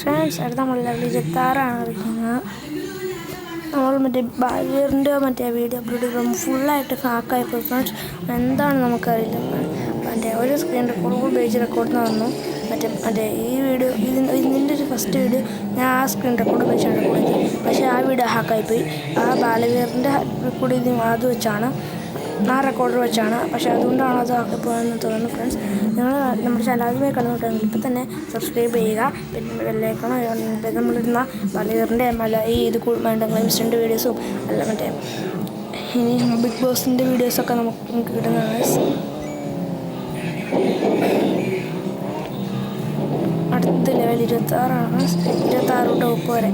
Friends അടുത്ത നമ്മൾ level ഇരുപത്താറാണ് കളിക്കുന്നത് നമ്മൾ മറ്റേ ബാലിയറിന്റെ മറ്റേ വീഡിയോ അപ്ലോഡ് ചെയ്യുമ്പോൾ ഫുള്ളായിട്ട് ഹാക്കായി പോയി. ഫ്രണ്ട്സ് എന്താണ് നമുക്കറിയില്ല. മറ്റേ ഒരു സ്ക്രീൻ റെക്കോർഡ് ഉപയോഗിച്ച് റെക്കോർഡ് തന്നു മറ്റേ മറ്റേ ഈ വീഡിയോ ഇതിന് ഇതിന്റെ ഒരു ഫസ്റ്റ് വീഡിയോ ഞാൻ ആ സ്ക്രീൻ റെക്കോർഡ് ഉപയോഗിച്ചാണ് റെക്കോർഡ് ചെയ്തത്. പക്ഷേ ആ വീഡിയോ ഹാക്കായിപ്പോയി ആ ബാലവീറിന്റെ റെക്കോർഡ് ചെയ്ത് അത് വെച്ചാണ് ആ റെക്കോർഡർ വെച്ചാണ്. പക്ഷേ അതുകൊണ്ടാണ് അത് ആക്കി പോയെന്ന് തോന്നുന്നു ഫ്രണ്ട്സ് നിങ്ങൾ നമ്മുടെ ചാനൽ കണ്ടുകൊണ്ടിരുന്നെങ്കിൽ ഇപ്പം തന്നെ സബ്സ്ക്രൈബ് ചെയ്യുക. പിന്നെ വെള്ളേക്കണം നമ്മളിരുന്ന മലയറിന്റെ മല ഈ ഇത് വേണ്ടെങ്കിൽ ഇൻസ്റ്റന്റ് വീഡിയോസും അല്ല മറ്റേ ഇനി ബിഗ് ബോസിന്റെ വീഡിയോസൊക്കെ നമുക്ക് കിട്ടുന്നതാണ് അടുത്ത ലെവൽ ഇരുപത്താറാണ് ഇരുപത്താറ് ടോപ്പ് വരെ.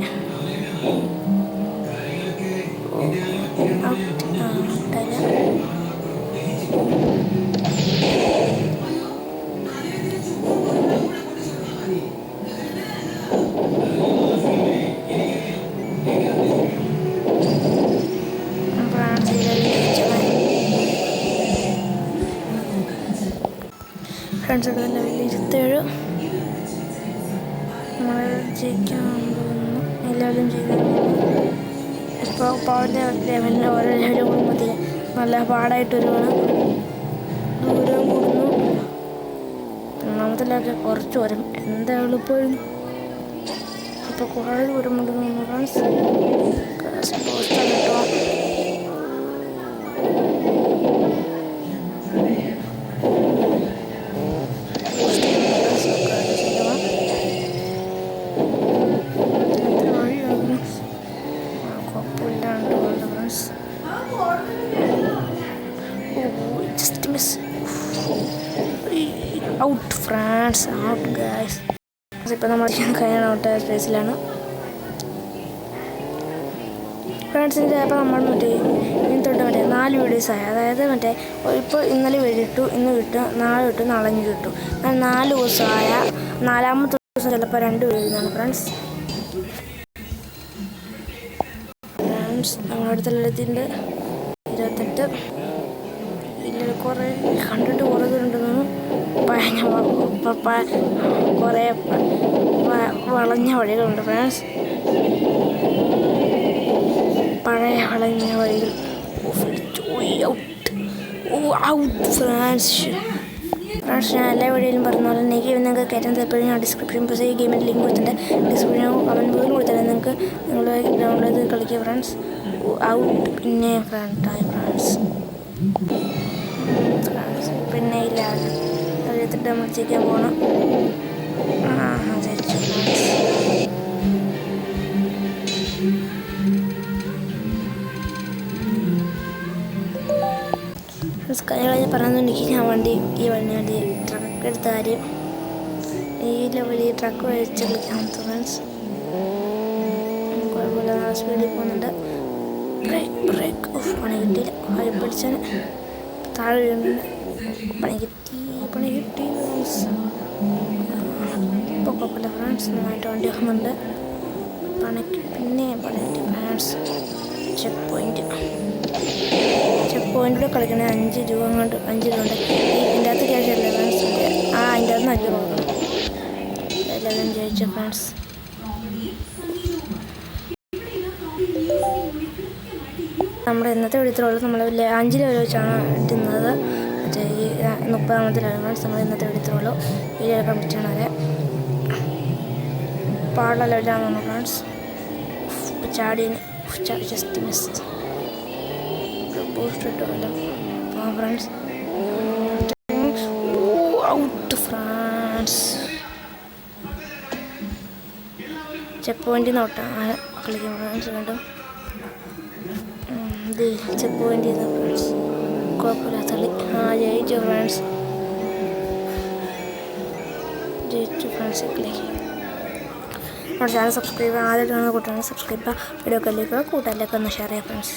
ഫ്രണ്ട്സ് തന്നെ ലെവൽ ഇരുപത്തേഴ് നമ്മൾ ജയിക്കാൻ എല്ലാവരും ചെയ്തു ഇപ്പോൾ പവന്റെ ലെവലിന് ഓരോ ലെവലും കൂടുമ്പോഴത്തേക്ക് നല്ല പാടായിട്ട് വരുവാണ് ദൂരം കൂടുന്നു. ഒന്നാമത്തിലൊക്കെ കുറച്ച് വരും എന്താ എളുപ്പം ഇപ്പോൾ കുറേ ദൂരം കൊണ്ടുവന്നു friends miss out friends out guys ഇപ്പോൾ നമ്മൾ കഴിയാൻ ഔട്ട് സ്പേസിലാണ് ഫ്രണ്ട്സിന്റെ അപ്പോൾ നമ്മൾ മറ്റേ തൊട്ട് മറ്റേ നാല് വീഡിയോസായി അതായത് മറ്റേ ഇപ്പോൾ ഇന്നലെ വീടിട്ടു ഇന്ന് വിട്ടു നാളെ വിട്ടു നാളെ അങ്ങനെ നാല് ദിവസമായ നാലാമത്തെ ദിവസം ചിലപ്പോൾ രണ്ട് വീടുന്നതാണ് ഫ്രണ്ട്സ് ഫ്രണ്ട്സ് നമ്മുടെ അടുത്ത കണ്ടിട്ട് കുറേ ദൂരമുണ്ടെന്ന് കുറേ വളഞ്ഞ വഴികളുണ്ട് ഫ്രണ്ട്സ് പഴയ വളഞ്ഞ വഴികൾ. ഫ്രണ്ട്സ് ഞാൻ എല്ലാ വീഡിയോയിലും പറഞ്ഞ പോലെ എനിക്ക് നിങ്ങൾക്ക് കയറ്റാൻ താല്പര്യം ഞാൻ ഡിസ്ക്രിപ്ഷൻ ബോക്സ് ഈ ഗെയിമിന്റെ ലിങ്ക് കൊടുത്തിട്ടുണ്ട്. ഡിസ്ക്രിപ്ഷൻ കമന്റ് ബോക്സിൽ കൊടുത്തിട്ടുണ്ട്. നിങ്ങൾക്ക് നിങ്ങൾ ഡൗൺലോഡ് ചെയ്ത് കളിക്കുക ഫ്രണ്ട്സ് ഔട്ട് പിന്നെ ഫ്രണ്ട് ആയി ഫ്രണ്ട്സ് എഴുത്തിട്ട് നമ്മൾ ചെയ്യാൻ പോകണം ആ ഫ്രണ്ട്സ് കഴിഞ്ഞ പറഞ്ഞുണ്ടെങ്കിൽ ഞാൻ വണ്ടി ഈ വണ്ടി വണ്ടി ട്രക്ക് എടുത്ത കാര്യം. ഈ ലെവലിൽ ട്രക്ക് വഴിച്ച് കളിക്കാൻ ഫ്രണ്ട്സ് കുഴപ്പമില്ല നല്ല സ്പീഡിൽ പോകുന്നുണ്ട്. ബ്രേക്ക് ബ്രേക്ക് ഓഫ് പണി കിട്ടിയില്ല. ആയി പിടിച്ചാൽ താഴെ വീഴുന്നുണ്ട്. പണി കിട്ടി ഇപ്പോൾ കുഴപ്പമില്ല. ഫ്രണ്ട്സ് വണ്ടി പണിക്ക് പിന്നെ പണി കിട്ടി. ഫ്രണ്ട്സ് ചെക്ക് പോയിന്റ് ചെക്ക് അഞ്ച് രൂപ കൊണ്ട് അഞ്ച് രൂപ ഉണ്ട് ഇതിന്റെ അകത്ത് ക്യാഷ് അല്ലേ ഫ്രണ്ട്സ് ആ അതിന്റെ അകത്ത് അഞ്ച് രൂപ എല്ലാവരും നമ്മുടെ ഇന്നത്തെ വെടിത്തുള്ളൂ നമ്മൾ അഞ്ച് ലെവൽ വെച്ചാണ് ഇട്ടുന്നത് ഈ മുപ്പതാമത്തെ ഫ്രണ്ട്സ് നമ്മൾ ഇന്നത്തെ എടുത്തുള്ളൂ ഈ ലെവൽ കംപ്ലീറ്റ് ആണ്. വരെ പാടുള്ള ലെവലാണ് ഫ്രണ്ട്സ് ചാടിയന് ചാടി ജസ്റ്റ് മിസ് ബൂസ്റ്റ് ഇട്ടുമല്ലോ ആ friends out friends check point നോട്ടാണ് കളിക്കും ഫ്രണ്ട്സ് കണ്ടു ഇത് ചെക്ക് നിന്ന് ഫ്രണ്ട്സ് കുഴപ്പമില്ല തള്ളി ആ ജയിച്ചു ഫ്രാൻസ്. ജയിച്ചു ഫ്രാൻസ് കളിക്കും നമ്മുടെ ചാനൽ സബ്സ്ക്രൈബ് ആദ്യമായിട്ട് കാണുന്ന കൂട്ടാണ് സബ്സ്ക്രൈബ് വീഡിയോ കല്ലിക്കുക കൂട്ടാലേക്ക് ഒന്ന് ഷെയർ ചെയ്യാം ഫ്രണ്ട്സ്